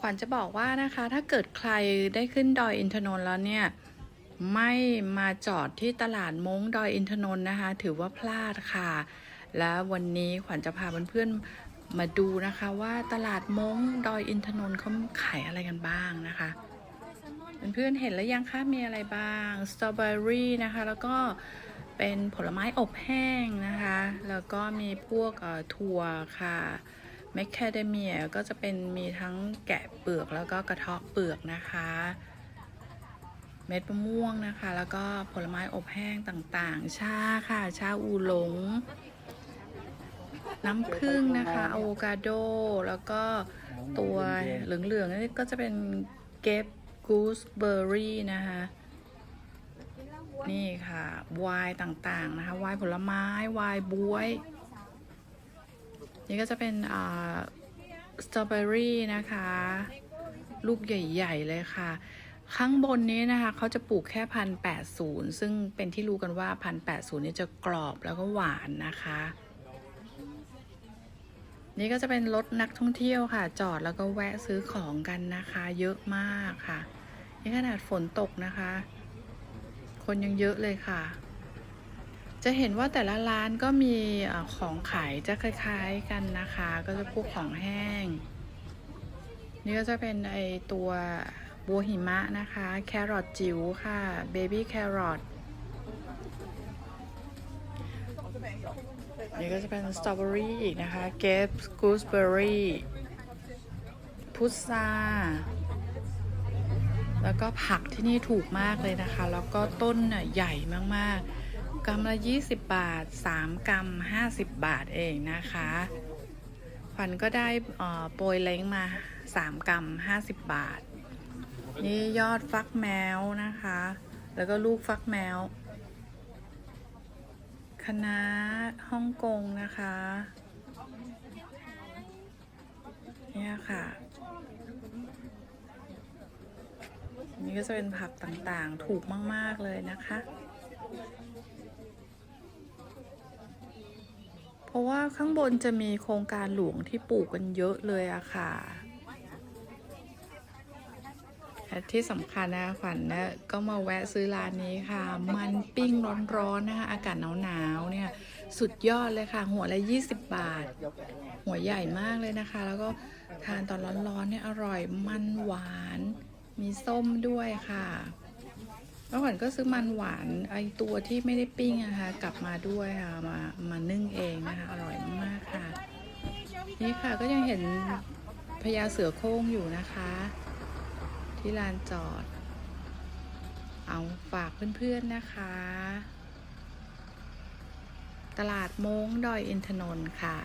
ขวัญจะบอกว่านะคะ ถ้าเกิดใครได้ขึ้นดอยอินทนนท์แล้วเนี่ย ไม่มาจอดที่ตลาดมงดอยอินทนนท์นะคะ ถือว่าพลาดค่ะ และวันนี้ขวัญจะพาเพื่อนๆมาดูนะคะว่าตลาดมงดอยอินทนนท์เขาขายอะไรกันบ้างนะคะเพื่อนๆเห็นแล้วยังคะมีอะไรบ้างสตรอเบอรี่นะคะ แล้วก็เป็นผลไม้อบแห้งนะคะ แล้วก็มีพวกถั่วค่ะ แมคคาเดเมียก็จะเป็นมีทั้งแกะเปลือกแล้วก็กระเทาะเปลือกนะคะ เม็ดมะม่วงนะคะ แล้วก็ผลไม้อบแห้งต่างๆ ชาค่ะ ชาอูหลง น้ำผึ้งนะคะอะโวคาโด แล้วก็ตัวเหลืองๆนี่ก็จะเป็นเกปกูสเบอร์รี่นะคะ นี่ค่ะวน์ต่างๆนะคะวน์ผลไม้วน์บวย นี่ก็จะเป็นสตรอเบอรี่นะคะ ลูกใหญ่ ๆ เลยค่ะ ข้างบนนี้นะคะเขาจะปลูกแค่พันแปดศูนย์ซึ่งเป็นที่รู้กันว่าพันแปดศูนย์นี่จะกรอบแล้วก็หวานนะคะ นี่ก็จะเป็นรถนักท่องเที่ยวค่ะ จอดแล้วก็แวะซื้อของกันนะคะ เยอะมากค่ะ นี่ขนาดฝนตกนะคะ คนยังเยอะเลยค่ะ จะเห็นว่าแต่ละร้านก็มีของขายจะคล้าย ๆกันนะคะ ก็จะพวกของแห้ง นี่ก็จะเป็นไอตัวบัวหิมะนะคะ แครอทจิ๋วค่ะเบบี้แครอทนี่ก็จะเป็นสตรอเบอรี่อีกนะคะเกฟกูสเบอรี่พุทราแล้วก็ผักที่นี่ถูกมากเลยนะคะ แล้วก็ต้นน่ะใหญ่มากๆ กำละ20บาท3กรัม50บาทเองนะคะขวัญก็ได้โปรยเล้งมา3กรัม50บาท นี่ยอดฟักแมวนะคะ แล้วก็ลูกฟักแมวคณะฮ่องกงนะคะเนี่ยค่ะ นี่ก็จะเป็นผักต่างๆ ถูกมาก ๆ เลยนะคะ เพราะว่าข้างบนจะมีโครงการหลวงที่ปลูกกันเยอะเลยอะค่ะและที่สำคัญนะขวัญนะก็มาแวะซื้อร้านนี้ค่ะ มันปิ้งร้อนๆนะคะอากาศหนาวๆเนี่ยสุดยอดเลยค่ะ หัวละ 20 บาท หัวใหญ่มากเลยนะคะ แล้วก็ทานตอนร้อนๆเนี่ยอร่อยมันหวาน มีส้มด้วยค่ะ แล้วขวัญก็ซื้อมันหวานไอตัวที่ไม่ได้ปิ้งนะคะ กลับมาด้วยค่ะมามานึ่งเองนะคะ อร่อยมากๆค่ะ นี่ค่ะก็ยังเห็นพญาเสือโคร่งอยู่นะคะ ที่ลานจอด เอาฝากเพื่อนๆนะคะ ตลาดโม้งดอยอินทนนท์ค่ะ